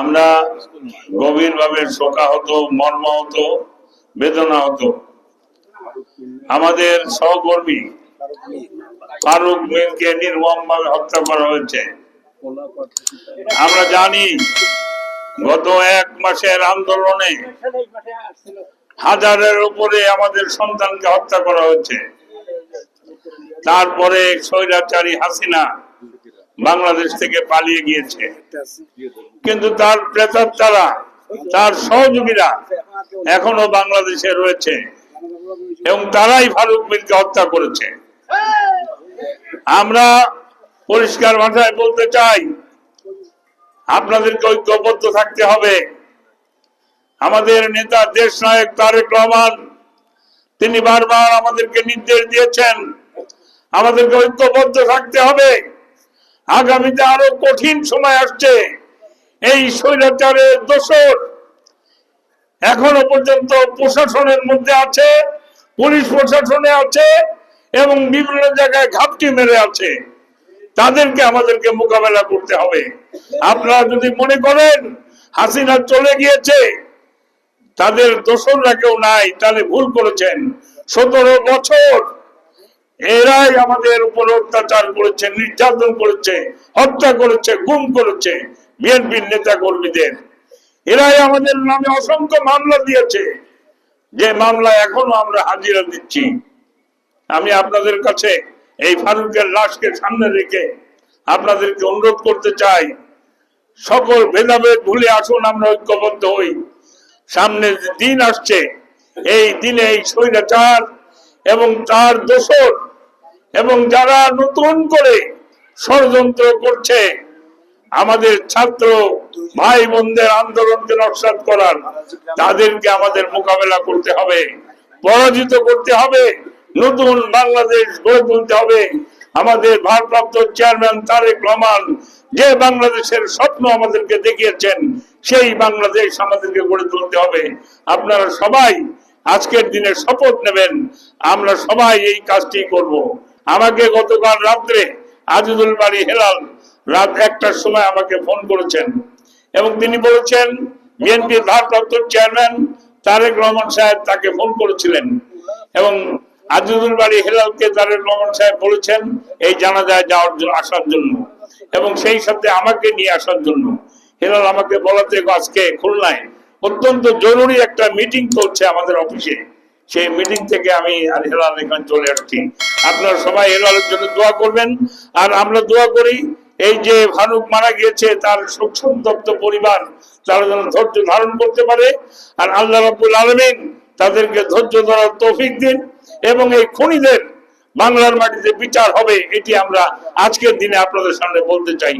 আমরা গভীরভাবে শোকাহত, মর্মাহত বেদনা হতো আমাদের সহকর্মী ফারুক মিরকে নির্মমভাবে হত্যা করা হয়েছে। আমরা জানি গত এক মাসের আন্দোলনে হাজারের উপরে আমাদের সন্তানকে হত্যা করা হয়েছে। তারপরে স্বৈরাচারী হাসিনা বাংলাদেশ থেকে পালিয়ে গিয়েছে। কিন্তু তার প্রেতাত্মারা তার সহযোগীরা এখনও বাংলাদেশে রয়েছে এবং তারাই ফারুক মিরকে হত্যা করেছে। আমরা পরিষ্কার ভাষায় বলতে চাই আপনাদেরকে ঐক্যবদ্ধ থাকতে হবে। আমাদের নেতা দেশ নায়ক তারেক রহমান তিনি বারবার আমাদেরকে নির্দেশ দিয়েছেন আমাদেরকে ঐক্যবদ্ধ থাকতে হবে। আগামীতে আরও কঠিন সময় আসছে। এই স্বৈরাচারের দোষর এখনও পর্যন্ত প্রশাসনের মধ্যে আছে, পুলিশ প্রশাসনে আছে এবং বিভিন্ন জায়গায় ঘাপটি মেরে আছে। তাদেরকে আমাদেরকে মোকাবেলা করতে হবে। আপনারা যদি মনে করেন হাসিনা চলে গিয়েছে, তাদের দোসররা কেউ নাই, তাহলে ভুল করেছেন। সতেরো বছর এরাই আমাদের উপর অত্যাচার করেছে, নির্যাতন করেছে, হত্যা করেছে, গুম করেছে বিএনপির নেতা কর্মীদের এরাই আমাদের নামে অসংখ্য মামলা দিয়েছে। যে মামলা এখনও আমরা হাজিরা দিচ্ছি। আমি আপনাদের কাছে এই ফারুকের লাশকে সামনে রেখে আপনাদেরকে অনুরোধ করতে চাই, সকল ভেদাভেদ ভুলে আসুন, আমরা ঐক্যবদ্ধ হই। সামনে দিন আসছে, এই দিনে এই স্বৈরাচার এবং তার দোষর এবং যারা নতুন করে ষড়যন্ত্র করছে, আমাদের ছাত্র ভাই বোনদের আন্দোলনকে নকশাত করার, তাদেরকে আমাদের মোকাবেলা করতে হবে, পরাজিত করতে হবে, নতুন বাংলাদেশ গড়ে তুলতে হবে। আমাদের ভারপ্রাপ্ত চেয়ারম্যান তারেক রহমান যে বাংলাদেশের স্বপ্ন আমাদেরকে দেখিয়েছেন, সেই বাংলাদেশ আমাদেরকে গড়ে তুলতে হবে। আপনারা সবাই আজকের দিনে শপথ নেবেন, আমরা সবাই এই কাজটি করব। আমাকে গতকাল রাত্রে আজিজুল বাড়ি হেলাল রাত একটার সময় আমাকে ফোন করেছেন এবং তিনি বলেছেন বিএনপির ভারপ্রাপ্ত চেয়ারম্যান তারেক রহমান সাহেব তাকে ফোন করেছিলেন এবং আজিজুল বাড়ি হেলালকে তারেক রহমান সাহেব বলেছেন, এই জানাজায় যাওয়ার জন্য আসার জন্য এবং সেই সাথে আমাকে নিয়ে আসার জন্য। হেলাল আমাকে বলাতে আজকে খুলনায় অত্যন্ত জরুরি একটা মিটিং চলছে আমাদের অফিসে। সেই মিটিং থেকে আমি হেলাল এখানে চলে আসছি। আপনারা সবাই হেলালের জন্য দোয়া করবেন। আর আমরা দোয়া করি, এই যে ভানুক মারা গিয়েছে, তার শোক সন্তপ্ত পরিবার, তারা যেন ধৈর্য ধারণ করতে পারে। আর আল্লাহ রাব্বুল আলমিন তাদেরকে ধৈর্য ধরার তৌফিক দিন এবং এই খুনিদের বাংলার মাটিতে বিচার হবে, এটি আমরা আজকের দিনে আপনাদের সামনে বলতে চাই।